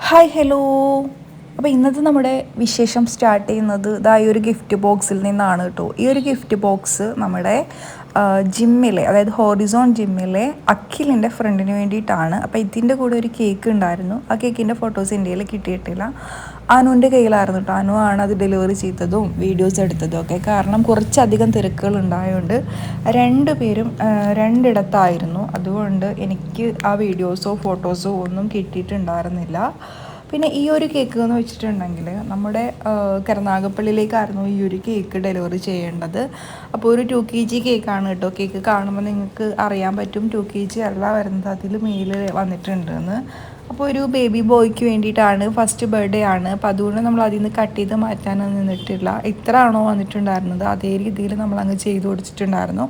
Hi hello അപ്പോൾ ഇന്നത്തെ നമ്മുടെ വിശേഷം സ്റ്റാർട്ട് ചെയ്യുന്നത് ഇതാ ഈ ഒരു ഗിഫ്റ്റ് ബോക്സിൽ നിന്നാണ് കേട്ടോ. ഈ ഒരു ഗിഫ്റ്റ് ബോക്സ് നമ്മുടെ ജിമ്മിലെ അതായത് ഹോറിസോൺ ജിമ്മിലെ അഖിലിന്റെ ഫ്രണ്ടിന് വേണ്ടിയിട്ടാണ്. അപ്പോൾ ഇതിന്റെ കൂടെ ഒരു കേക്ക് ഉണ്ടായിരുന്നു. ആ കേക്കിന്റെ ഫോട്ടോസ് ഇന്ത്യയിൽ കിട്ടിയിട്ടില്ല. അനുവിന്റെ കയ്യിലായിരുന്നു കേട്ടോ അനു ആണ് അത് ഡെലിവറി ചെയ്തതും വീഡിയോസ് എടുത്തതും ഒക്കെ. കാരണം കുറച്ചധികം തിരക്കുകൾ ഉണ്ടായതുകൊണ്ട് രണ്ടു പേരും രണ്ടിടത്തായിരുന്നു. അതുകൊണ്ട് എനിക്ക് ആ വീഡിയോസോ ഫോട്ടോസോ ഒന്നും കിട്ടിയിട്ടുണ്ടായിരുന്നില്ല. പിന്നെ ഈ ഒരു കേക്ക് എന്ന് വെച്ചിട്ടുണ്ടെങ്കിൽ നമ്മുടെ കരുനാഗപ്പള്ളിയിലേക്കായിരുന്നു ഈ ഒരു കേക്ക് ഡെലിവറി ചെയ്യേണ്ടത്. അപ്പോൾ ഒരു ടു കെ ജി കേക്കാണ് കേട്ടോ. കേക്ക് കാണുമ്പോൾ നിങ്ങൾക്ക് അറിയാൻ പറ്റും. ടു കെ ജി അല്ല വരുന്നത് അതിൽ മെയിൽ വന്നിട്ടുണ്ടെന്ന് അപ്പോൾ ഒരു ബേബി ബോയ്ക്ക് വേണ്ടിയിട്ടാണ് ഫസ്റ്റ് ബർത്ത്ഡേ ആണ്. അപ്പോൾ അതുകൊണ്ട് നമ്മൾ അതിൽ നിന്ന് കട്ട് ചെയ്ത് മാറ്റാനൊന്നും നിന്നിട്ടില്ല. ഇത്ര ആണോ വന്നിട്ടുണ്ടായിരുന്നത്? അതേ രീതിയിൽ നമ്മൾ അങ്ങ് ചെയ്തു കൊടുത്തിട്ടുണ്ടായിരുന്നു.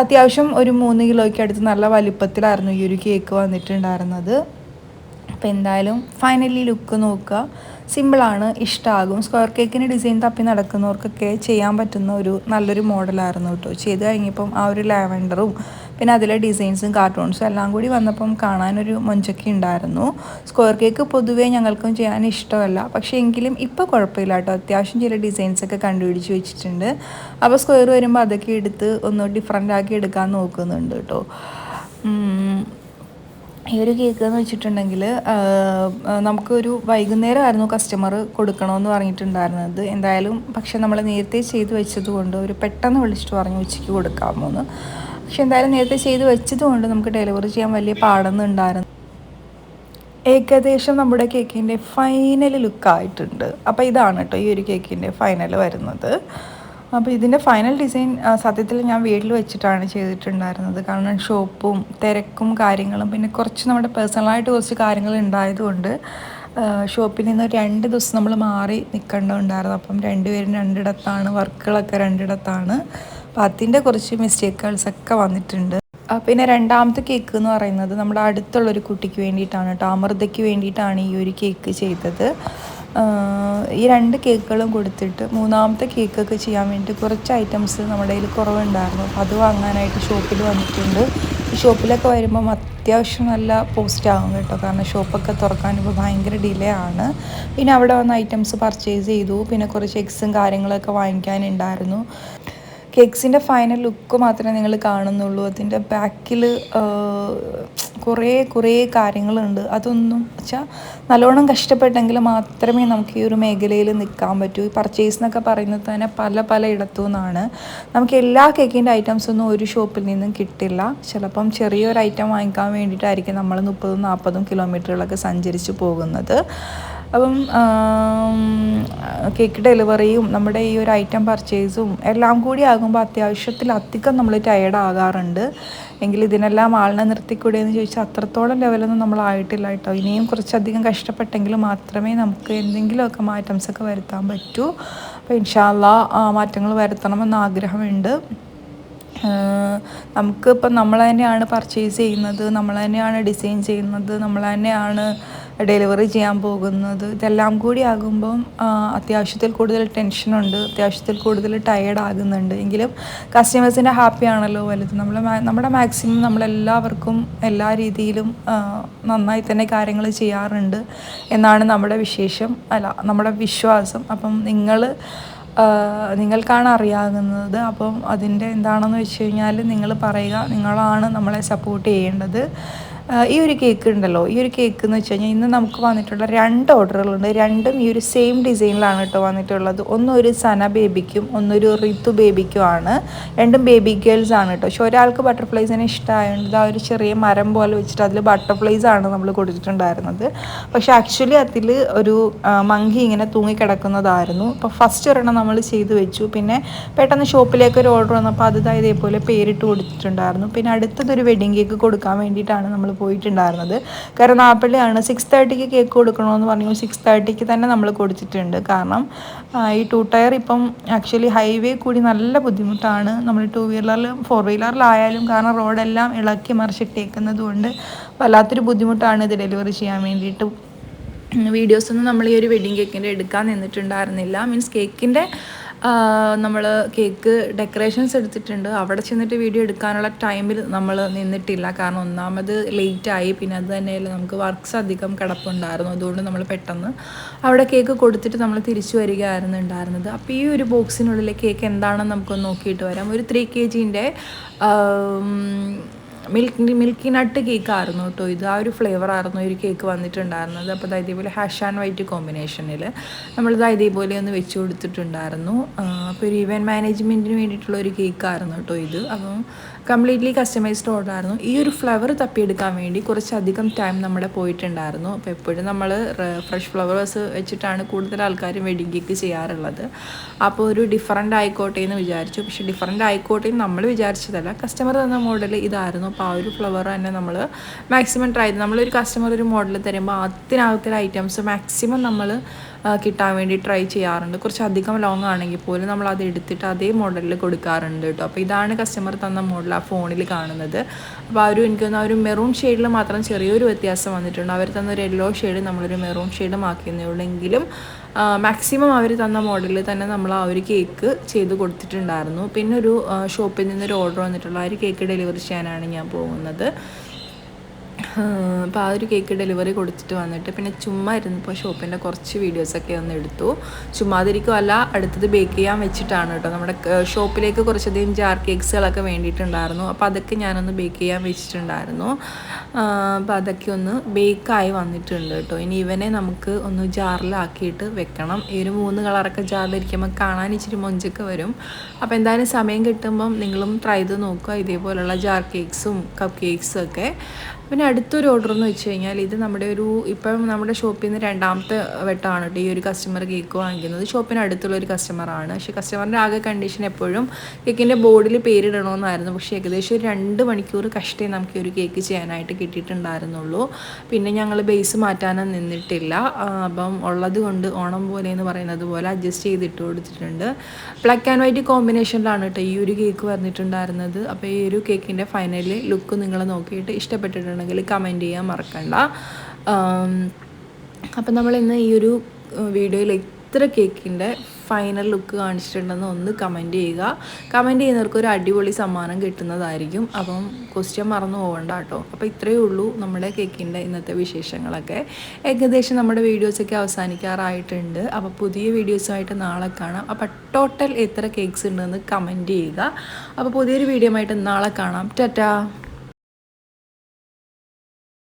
അത്യാവശ്യം ഒരു മൂന്ന് കിലോയ്ക്ക് അടുത്ത് നല്ല വലിപ്പത്തിലായിരുന്നു ഈ ഒരു കേക്ക് വന്നിട്ടുണ്ടായിരുന്നത്. അപ്പോൾ എന്തായാലും ഫൈനലി ലുക്ക് നോക്കുക. സിമ്പിളാണ് ഇഷ്ടമാകും സ്ക്വയർ കേക്കിന് ഡിസൈൻ തപ്പി നടക്കുന്നവർക്കൊക്കെ ചെയ്യാൻ പറ്റുന്ന ഒരു നല്ലൊരു മോഡലായിരുന്നു കേട്ടോ. ചെയ്ത് കഴിഞ്ഞപ്പം ആ ഒരു ലാവൻഡറും പിന്നെ അതിലെ ഡിസൈൻസും കാർട്ടൂൺസും എല്ലാം കൂടി വന്നപ്പം കാണാനൊരു മൊഞ്ചൊക്കെ ഉണ്ടായിരുന്നു. സ്ക്വയർ കേക്ക് പൊതുവേ ഞങ്ങൾക്കും ചെയ്യാൻ ഇഷ്ടമല്ല. പക്ഷേ എങ്കിലും ഇപ്പോൾ കുഴപ്പമില്ല കേട്ടോ. അത്യാവശ്യം ചില ഡിസൈൻസൊക്കെ കണ്ടുപിടിച്ച് വെച്ചിട്ടുണ്ട്. അപ്പോൾ സ്ക്വയർ വരുമ്പോൾ അതൊക്കെ എടുത്ത് ഒന്ന് ഡിഫറെന്റ് ആക്കി എടുക്കാൻ നോക്കുന്നുണ്ട് കേട്ടോ. ഈ ഒരു കേക്ക് എന്ന് വെച്ചിട്ടുണ്ടെങ്കിൽ നമുക്കൊരു വൈകുന്നേരമായിരുന്നു കസ്റ്റമർ കൊടുക്കണമെന്ന് പറഞ്ഞിട്ടുണ്ടായിരുന്നത്. എന്തായാലും പക്ഷേ നമ്മൾ നേരത്തെ ചെയ്ത് വെച്ചതുകൊണ്ട് ഒരു പെട്ടെന്ന് വിളിച്ചിട്ട് പറഞ്ഞു ഉച്ചയ്ക്ക് കൊടുക്കാമോ എന്ന് പക്ഷെ എന്തായാലും നേരത്തെ ചെയ്ത് വെച്ചതുകൊണ്ട് നമുക്ക് ഡെലിവറി ചെയ്യാൻ വലിയ പാടൊന്നും ഉണ്ടായിരുന്നു ഏകദേശം നമ്മുടെ കേക്കിന്റെ ഫൈനൽ ലുക്കായിട്ടുണ്ട് അപ്പോൾ ഇതാണ് കേട്ടോ ഈ ഒരു കേക്കിന്റെ ഫൈനൽ വരുന്നത്. അപ്പോൾ ഇതിന്റെ ഫൈനൽ ഡിസൈൻ സത്യത്തിൽ ഞാൻ വീട്ടിൽ വെച്ചിട്ടാണ് ചെയ്തിട്ടുണ്ടായിരുന്നത്. കാരണം ഷോപ്പും തിരക്കും കാര്യങ്ങളും പിന്നെ കുറച്ച് നമ്മുടെ പേഴ്സണലായിട്ട് കുറച്ച് കാര്യങ്ങൾ ഉണ്ടായതുകൊണ്ട് ഷോപ്പിൽ നിന്ന് രണ്ട് ദിവസം നമ്മൾ മാറി നിൽക്കേണ്ടതുണ്ടായിരുന്നു. അപ്പം രണ്ടുപേരും രണ്ടിടത്താണ് വർക്കുകളൊക്കെ രണ്ടിടത്താണ്. അപ്പം അതിന്റെ കുറച്ച് മിസ്റ്റേക്കുകൾസൊക്കെ വന്നിട്ടുണ്ട്. പിന്നെ രണ്ടാമത്തെ കേക്ക് എന്ന് പറയുന്നത് നമ്മുടെ അടുത്തുള്ളൊരു കുട്ടിക്ക് വേണ്ടിയിട്ടാണ് കേട്ടോ. അമൃതയ്ക്ക് വേണ്ടിയിട്ടാണ് ഈ ഒരു കേക്ക് ചെയ്തത്. ഈ രണ്ട് കേക്കുകളും കൊടുത്തിട്ട് മൂന്നാമത്തെ കേക്കൊക്കെ ചെയ്യാൻ വേണ്ടി കുറച്ച് ഐറ്റംസ് നമ്മുടെ കയ്യിൽ കുറവുണ്ടായിരുന്നു. അപ്പോൾ അത് വാങ്ങാനായിട്ട് ഷോപ്പിൽ വന്നിട്ടുണ്ട്. ഷോപ്പിലൊക്കെ വരുമ്പം അത്യാവശ്യം നല്ല പോസ്റ്റ് ആകും കേട്ടോ. കാരണം ഷോപ്പൊക്കെ തുറക്കാൻ ഇപ്പോൾ ഭയങ്കര ഡിലേ ആണ്. പിന്നെ അവിടെ വന്ന ഐറ്റംസ് പർച്ചേസ് ചെയ്തു. പിന്നെ കുറച്ച് എഗ്സും കാര്യങ്ങളൊക്കെ വാങ്ങിക്കാനുണ്ടായിരുന്നു. കേക്ക്സിന്റെ ഫൈനൽ ലുക്ക് മാത്രമേ നിങ്ങൾ കാണുന്നുള്ളൂ. അതിന്റെ ബാക്കിൽ കുറേ കുറേ കാര്യങ്ങളുണ്ട്. അതൊന്നും വെച്ചാൽ നല്ലോണം കഷ്ടപ്പെട്ടെങ്കിൽ മാത്രമേ നമുക്ക് ഈ ഒരു മേഖലയിൽ നിൽക്കാൻ പറ്റൂ. ഈ പർച്ചേസ് എന്നൊക്കെ പറയുന്നത് തന്നെ പല പല ഇടത്തു നിന്നാണ് നമുക്ക് എല്ലാ കേക്കിന്റെ ഐറ്റംസൊന്നും ഒരു ഷോപ്പിൽ നിന്നും കിട്ടില്ല. ചിലപ്പം ചെറിയൊരു ഐറ്റം വാങ്ങിക്കാൻ വേണ്ടിയിട്ടായിരിക്കും നമ്മൾ മുപ്പതും നാൽപ്പതും കിലോമീറ്ററുകളൊക്കെ സഞ്ചരിച്ച് പോകുന്നത്. അപ്പം കേക്ക് ഡെലിവറിയും നമ്മുടെ ഈ ഒരു ഐറ്റം പർച്ചേസും എല്ലാം കൂടി ആകുമ്പോൾ അത്യാവശ്യത്തിൽ അധികം നമ്മൾ ടയേർഡ് ആകാറുണ്ട്. എങ്കിൽ ഇതിനെല്ലാം ആളിനെ നിർത്തിക്കൂടെ എന്ന് ചോദിച്ചാൽ അത്രത്തോളം ലെവലൊന്നും നമ്മൾ ആയിട്ടില്ല കേട്ടോ. ഇനിയും കുറച്ചധികം കഷ്ടപ്പെട്ടെങ്കിൽ മാത്രമേ നമുക്ക് എന്തെങ്കിലുമൊക്കെ മാറ്റംസൊക്കെ വരുത്താൻ പറ്റൂ. അപ്പോൾ ഇൻഷാല്ല മാറ്റങ്ങൾ വരുത്തണമെന്ന് ആഗ്രഹമുണ്ട്. നമുക്ക് ഇപ്പം നമ്മൾ തന്നെയാണ് പർച്ചേസ് ചെയ്യുന്നത് നമ്മൾ തന്നെയാണ് ഡിസൈൻ ചെയ്യുന്നത് നമ്മൾ തന്നെയാണ് ഡെലിവറി ചെയ്യാൻ പോകുന്നത്. ഇതെല്ലാം കൂടി ആകുമ്പം അത്യാവശ്യത്തിൽ കൂടുതൽ ടെൻഷനുണ്ട് അത്യാവശ്യത്തിൽ കൂടുതൽ ടയേർഡ് ആകുന്നുണ്ട്. എങ്കിലും കസ്റ്റമേഴ്സിന്റെ ഹാപ്പി ആണല്ലോ വലുത്. നമ്മൾ നമ്മുടെ മാക്സിമം നമ്മളെല്ലാവർക്കും എല്ലാ രീതിയിലും നന്നായി തന്നെ കാര്യങ്ങൾ ചെയ്യാറുണ്ട് എന്നാണ് നമ്മുടെ വിശേഷം. അല്ല നമ്മുടെ വിശ്വാസം. അപ്പം നിങ്ങൾ നിങ്ങൾക്കാണ് അറിയാകുന്നത്. അപ്പം അതിന്റെ എന്താണെന്ന് വെച്ച് കഴിഞ്ഞാൽ നിങ്ങൾ പറയുക നിങ്ങളാണ് നമ്മളെ സപ്പോർട്ട് ചെയ്യേണ്ടത്. ഈ ഒരു കേക്ക് ഉണ്ടല്ലോ ഈ ഒരു കേക്ക് എന്ന് വെച്ച് കഴിഞ്ഞാൽ ഇന്ന് നമുക്ക് വന്നിട്ടുള്ള രണ്ട് ഓർഡറുകളുണ്ട് രണ്ടും ഈ ഒരു സെയിം ഡിസൈനിലാണ് കേട്ടോ വന്നിട്ടുള്ളത്. ഒന്നൊരു സന ബേബിക്കും ഒന്നൊരു റിത്തു ബേബിക്കും ആണ്. രണ്ടും ബേബി ഗേൾസ് ആണ് കേട്ടോ പക്ഷെ ഒരാൾക്ക് ബട്ടർഫ്ലൈസിനെ ഇഷ്ടമായതുകൊണ്ട് ആ ഒരു ചെറിയ മരം പോലെ വെച്ചിട്ട് അതിൽ ബട്ടർഫ്ലൈസ് ആണ് നമ്മൾ കൊടുത്തിട്ടുണ്ടായിരുന്നത്. പക്ഷെ ആക്ച്വലി അതിൽ ഒരു മങ്കി ഇങ്ങനെ തൂങ്ങിക്കിടക്കുന്നതായിരുന്നു. അപ്പോൾ ഫസ്റ്റ് ഒരെണ്ണം നമ്മൾ ചെയ്തു വെച്ചു. പിന്നെ പെട്ടെന്ന് ഷോപ്പിലേക്ക് ഒരു ഓർഡർ വന്നപ്പോൾ അത് ഇതേപോലെ പേരിട്ട് കൊടുത്തിട്ടുണ്ടായിരുന്നു. പിന്നെ അടുത്തതൊരു വെഡിങ് കേക്ക് കൊടുക്കാൻ വേണ്ടിയിട്ടാണ് നമ്മൾ പോയിട്ടുണ്ടായിരുന്നത്. കാരണം നാപ്പള്ളിയാണ് സിക്സ് തേർട്ടിക്ക് കേക്ക് കൊടുക്കണമെന്ന് പറഞ്ഞു. സിക്സ് തേർട്ടിക്ക് തന്നെ നമ്മൾ കൊടുത്തിട്ടുണ്ട്. കാരണം ഈ ടു ടയർ ഇപ്പം ആക്ച്വലി ഹൈവേ കൂടി നല്ല ബുദ്ധിമുട്ടാണ്. നമ്മൾ ടു വീലറിലും ഫോർ വീലറിലായാലും കാരണം റോഡെല്ലാം ഇളക്കി മറിച്ചിട്ടേക്കുന്നത് കൊണ്ട് വല്ലാത്തൊരു ബുദ്ധിമുട്ടാണ് ഇത് ഡെലിവറി ചെയ്യാൻ വേണ്ടിയിട്ട്. വീഡിയോസൊന്നും നമ്മൾ ഈ ഒരു വെഡിങ് കേക്കിന്റെ എടുക്കാൻ നിന്നിട്ടുണ്ടായിരുന്നില്ല. മീൻസ് കേക്കിന്റെ നമ്മൾ കേക്ക് ഡെക്കറേഷൻസ് എടുത്തിട്ടുണ്ട്. അവിടെ ചെന്നിട്ട് വീഡിയോ എടുക്കാനുള്ള ടൈമിൽ നമ്മൾ നിന്നിട്ടില്ല. കാരണം ഒന്നാമത് ആയി. പിന്നെ അത് തന്നെയല്ല നമുക്ക് വർക്ക്സ് അധികം കിടപ്പുണ്ടായിരുന്നു. അതുകൊണ്ട് നമ്മൾ പെട്ടെന്ന് അവിടെ കേക്ക് കൊടുത്തിട്ട് നമ്മൾ തിരിച്ചു വരികയായിരുന്നു ഉണ്ടായിരുന്നത്. അപ്പോൾ ഈ ഒരു ബോക്സിനുള്ളിലെ കേക്ക് എന്താണെന്ന് നമുക്കൊന്ന് നോക്കിയിട്ട് വരാം. ഒരു ത്രീ കെ ജീന്റെ മിൽക്ക് മിൽക്കി നട്ട് കേക്ക് ആയിരുന്നു കേട്ടോ. ഇത് ആ ഒരു ഫ്ലേവർ ആയിരുന്നു ഒരു കേക്ക് വന്നിട്ടുണ്ടായിരുന്നത്. അപ്പോൾ ഇതേപോലെ ഹാഷ് ആൻഡ് വൈറ്റ് കോമ്പിനേഷനിൽ നമ്മളിത് ഇതേപോലെ ഒന്ന് വെച്ച് കൊടുത്തിട്ടുണ്ടായിരുന്നു. അപ്പോൾ ഒരു ഇവന്റ് മാനേജ്മെന്റിന് വേണ്ടിയിട്ടുള്ള ഒരു കേക്കായിരുന്നു കേട്ടോ ഇത്. അപ്പം കംപ്ലീറ്റ്ലി കസ്റ്റമൈസ്ഡ് ഓർഡർ ആയിരുന്നു. ഈ ഒരു ഫ്ലവർ തപ്പിയെടുക്കാൻ വേണ്ടി കുറച്ചധികം ടൈം നമ്മുടെ പോയിട്ടുണ്ടായിരുന്നു. അപ്പോൾ എപ്പോഴും നമ്മൾ ഫ്രഷ് ഫ്ലവേഴ്സ് വെച്ചിട്ടാണ് കൂടുതൽ ആൾക്കാരും വെഡിങ് കേക്ക് ചെയ്യാറുള്ളത്. അപ്പോൾ ഒരു ഡിഫറെന്റ് ആയിക്കോട്ടെ എന്ന് വിചാരിച്ചു. പക്ഷേ ഡിഫറെന്റ് ആയിക്കോട്ടെ എന്ന് നമ്മൾ വിചാരിച്ചതല്ല. കസ്റ്റമർ തന്ന മോഡൽ ഇതായിരുന്നു. അപ്പോൾ ആ ഒരു ഫ്ലവർ തന്നെ നമ്മൾ മാക്സിമം ട്രൈ ചെയ്ത് നമ്മളൊരു കസ്റ്റമർ ഒരു മോഡൽ തരുമ്പോൾ അതിനകത്തുള്ള ഐറ്റംസ് മാക്സിമം നമ്മൾ കിട്ടാൻ വേണ്ടി ട്രൈ ചെയ്യാറുണ്ട്. കുറച്ച് അധികം ലോങ് ആണെങ്കിൽ പോലും നമ്മൾ അത് എടുത്തിട്ട് അതേ മോഡലിൽ കൊടുക്കാറുണ്ട് കേട്ടോ അപ്പോൾ ഇതാണ് കസ്റ്റമർ തന്ന മോഡൽ ആ ഫോണിൽ കാണുന്നത്. അപ്പോൾ ആ ഒരു എനിക്ക് തന്നെ ആ ഒരു മെറൂൺ ഷെയ്ഡിൽ മാത്രം ചെറിയൊരു വ്യത്യാസം വന്നിട്ടുണ്ട്. അവർ തന്ന ഒരു യെല്ലോ ഷെയ്ഡ് നമ്മളൊരു മെറൂൺ ഷെയ്ഡ് ആക്കിയെന്നേ ഉള്ളെങ്കിലും മാക്സിമം അവർ തന്ന മോഡലിൽ തന്നെ നമ്മൾ ആ ഒരു കേക്ക് ചെയ്ത് കൊടുത്തിട്ടുണ്ടായിരുന്നു. പിന്നെ ഒരു ഷോപ്പിൽ നിന്നൊരു ഓർഡർ വന്നിട്ടുള്ള ആ ഒരു കേക്ക് ഡെലിവറി ചെയ്യാനാണ് ഞാൻ പോകുന്നത്. അപ്പോൾ ആ ഒരു കേക്ക് ഡെലിവറി കൊടുത്തിട്ട് വന്നിട്ട് പിന്നെ ചുമ്മാ ഇരുന്നപ്പോൾ ഷോപ്പിന്റെ കുറച്ച് വീഡിയോസൊക്കെ ഒന്ന് എടുത്തു. ചുമ്മാതിരിക്കുമല്ല അടുത്തത് ബേക്ക് ചെയ്യാൻ വെച്ചിട്ടാണ് കേട്ടോ നമ്മുടെ ഷോപ്പിലേക്ക് കുറച്ചധികം ജാർ കേക്ക്സുകളൊക്കെ വേണ്ടിയിട്ടുണ്ടായിരുന്നു. അപ്പോൾ അതൊക്കെ ഞാനൊന്ന് ബേക്ക് ചെയ്യാൻ വെച്ചിട്ടുണ്ടായിരുന്നു. അപ്പോൾ അതൊക്കെ ഒന്ന് ബേക്കായി വന്നിട്ടുണ്ട് കേട്ടോ ഇനി ഇവനെ നമുക്ക് ഒന്ന് ജാറിലാക്കിയിട്ട് വെക്കണം. ഈ ഒരു മൂന്ന് കളറൊക്കെ ജാറിലിരിക്കുമ്പോൾ കാണാൻ ഇച്ചിരി മൊഞ്ചൊക്കെ വരും. അപ്പോൾ എന്തായാലും സമയം കിട്ടുമ്പം നിങ്ങളും ട്രൈ ചെയ്ത് നോക്കുക. ഇതേപോലുള്ള ജാർ കേക്ക്സും കപ്പ് കേക്ക്സും ഒക്കെ. പിന്നെ അടുത്തൊരു ഓർഡർ എന്ന് വെച്ച് കഴിഞ്ഞാൽ ഇത് നമ്മുടെ ഒരു ഇപ്പം നമ്മുടെ ഷോപ്പിൽ നിന്ന് രണ്ടാമത്തെ വട്ടമാണ് കേട്ടോ ഈ ഒരു കസ്റ്റമർ കേക്ക് വാങ്ങിക്കുന്നത്. ഷോപ്പിന് അടുത്തുള്ള ഒരു കസ്റ്റമറാണ് പക്ഷേ കസ്റ്റമറിന്റെ ആകെ കണ്ടീഷൻ എപ്പോഴും കേക്കിന്റെ ബോർഡിൽ പേരിടണമെന്നായിരുന്നു പക്ഷേ ഏകദേശം ഒരു രണ്ട് മണിക്കൂർ കഷ്ടേ നമുക്ക് ഈ ഒരു കേക്ക് ചെയ്യാനായിട്ട് കിട്ടിയിട്ടുണ്ടായിരുന്നുള്ളൂ. പിന്നെ ഞങ്ങൾ ബേസ് മാറ്റാനും നിന്നിട്ടില്ല. അപ്പം ഉള്ളത് കൊണ്ട് ഓണം പോലെ എന്ന് പറയുന്നത് പോലെ അഡ്ജസ്റ്റ് ചെയ്തിട്ട് കൊടുത്തിട്ടുണ്ട്. ബ്ലാക്ക് ആൻഡ് വൈറ്റ് കോമ്പിനേഷനിലാണ് കേട്ടോ ഈ ഒരു കേക്ക് വന്നിട്ടുണ്ടായിരുന്നത്. അപ്പോൾ ഈ ഒരു കേക്കിന്റെ ഫൈനലി ലുക്ക് നിങ്ങൾ നോക്കിയിട്ട് ഇഷ്ടപ്പെട്ടിട്ടുണ്ട് ഉണ്ടെങ്കിൽ കമന്റ് ചെയ്യാൻ മറക്കണ്ട. അപ്പം നമ്മൾ ഇന്ന് ഈ ഒരു വീഡിയോയിൽ എത്ര കേക്കിന്റെ ഫൈനൽ ലുക്ക് കാണിച്ചിട്ടുണ്ടെന്ന് ഒന്ന് കമന്റ് ചെയ്യുക. കമന്റ് ചെയ്യുന്നവർക്ക് ഒരു അടിപൊളി സമ്മാനം കിട്ടുന്നതായിരിക്കും. അപ്പം ക്വസ്റ്റ്യൻ മറന്നു പോകണ്ട കേട്ടോ. അപ്പോൾ ഇത്രയേ ഉള്ളൂ നമ്മുടെ കേക്കിന്റെ ഇന്നത്തെ വിശേഷങ്ങളൊക്കെ. ഏകദേശം നമ്മുടെ വീഡിയോസൊക്കെ അവസാനിക്കാറായിട്ടുണ്ട്. അപ്പോൾ പുതിയ വീഡിയോസുമായിട്ട് നാളെ കാണാം. അപ്പോൾ ടോട്ടൽ എത്ര കേക്ക്സ് ഉണ്ടെന്ന് കമന്റ് ചെയ്യുക. അപ്പോൾ പുതിയൊരു വീഡിയോ ആയിട്ട് നാളെ കാണാം. ടാറ്റാ.